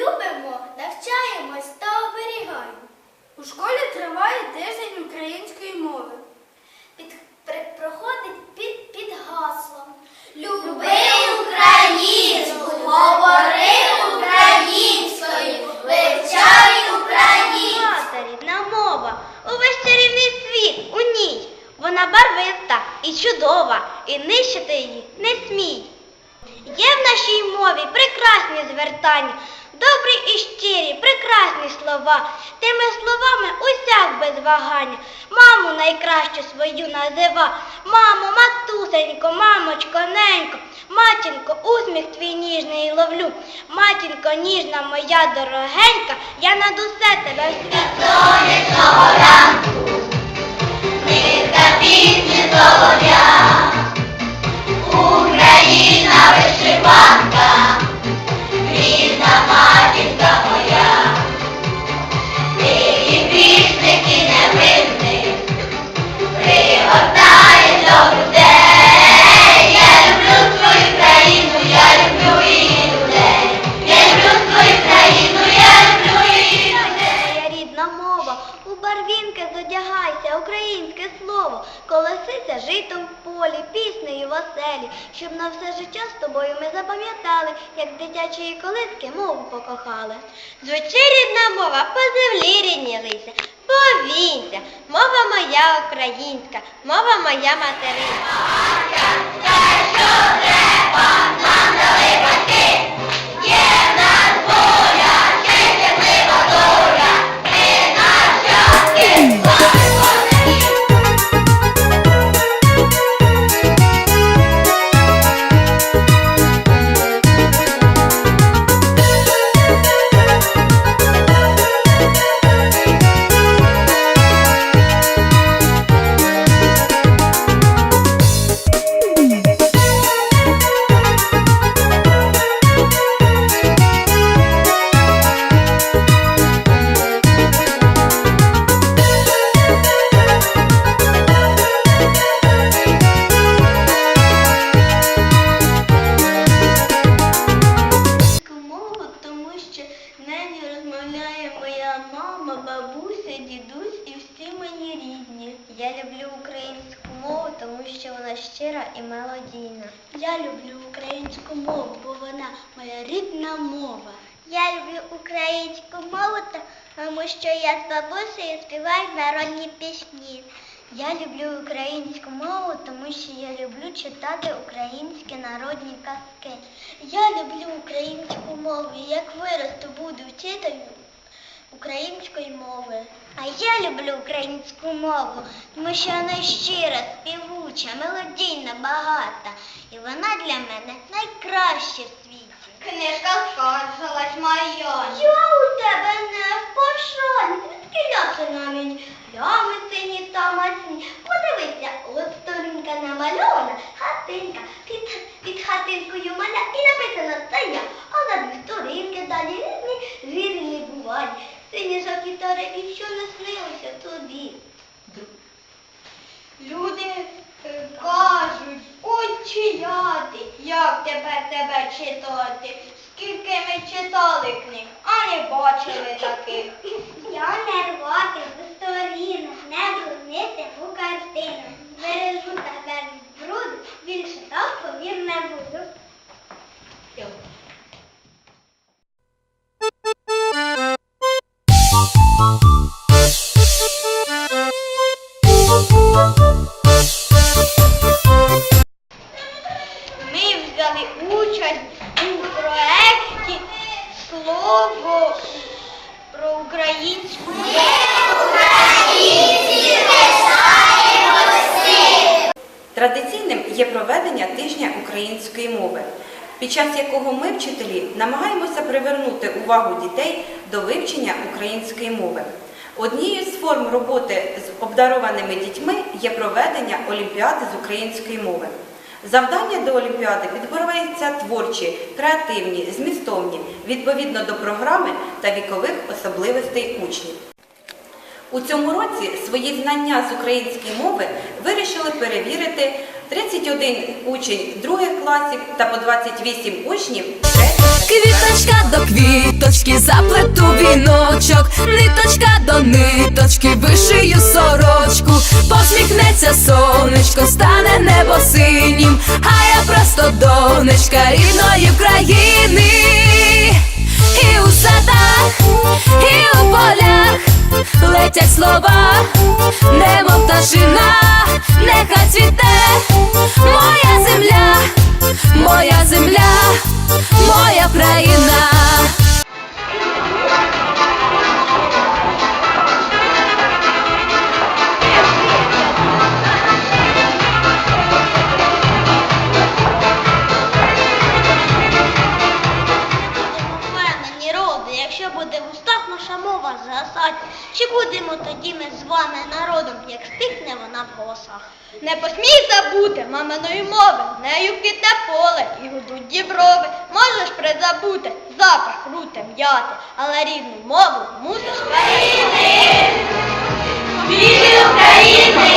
Любимо, навчаємось та оберігаємо. У школі триває тиждень української мови. Під, при- проходить під, під гаслом. Люби українську, говори українською, вивчай українську. Рідна мова, увесь чарівний світ у ній. Вона барвиста і чудова, і нищити її не смій. Є в нашій мові прекрасні звертання, добрі і щирі, прекрасні слова. Тими словами усяк без вагання. Маму найкращу свою назива. Мамо, матусенько, мамочко, ненько, матінко, усміх твій ніжний ловлю. Матінко, ніжна моя дорогенька, я над усе тебе. Сонячного ранку, низка пісні солов'я, слово, колесися житом в полі, піснею в оселі, щоб на все життя з тобою ми запам'ятали, як дитячої колиски мову покохали. Звучи рідна мова, по землі рідні лися, повінься, мова моя українська, мова моя материнська. І всі мої рідні. Я люблю українську мову, тому що вона щира і мелодійна. Я люблю українську мову, бо вона моя рідна мова. Я люблю українську мову, тому що я з бабусею співаю народні пісні. Я люблю українську мову, тому що я люблю читати українські народні казки. Я люблю українську мову, і як виросту буду вчителем української мови. А я люблю українську мову, тому що вона щира, співуча, мелодійна, багата. І вона для мене найкраща в світі. Книжка скаржилась моя. Я у тебе не в пошані, скиляти на мені. Плями сині та масні. Подивися, от сторінка намальована, хатинка. Під, під хатинкою маля і написано це я. А за дві сторінки далі різні. Сині та що не снилося тобі. Люди е, кажуть, от як тепер тебе читати? Скільки ми читали книг, а не бачили таких. Я не рвати в сторінок, не бруднити у картину. Бережу тебе від бруду, більше так повір не буду. Традиційним є проведення тижня української мови, під час якого ми, вчителі, намагаємося привернути увагу дітей до вивчення української мови. Однією з форм роботи з обдарованими дітьми є проведення олімпіади з української мови. Завдання до олімпіади підбираються творчі, креативні, змістовні, відповідно до програми та вікових особливостей учнів. У цьому році свої знання з української мови вирішили перевірити 31 учень других класів та по 28 учнів Квіточка до квіточки заплету віночок, ниточка до ниточки вишию сорочку, посміхнеться сонечко, стане небо синім, а я просто донечка рідної країни. Летять слова, немов пташина, нехай цвіте. Моя земля, моя земля, Будемо тоді ми з вами народом, як стихне вона в голосах. Не посмій забути маминої мови, нею квітне поле і гудуть діброви. Можеш призабути запах руте, м'яти, але рідну мову мусиш. України! України!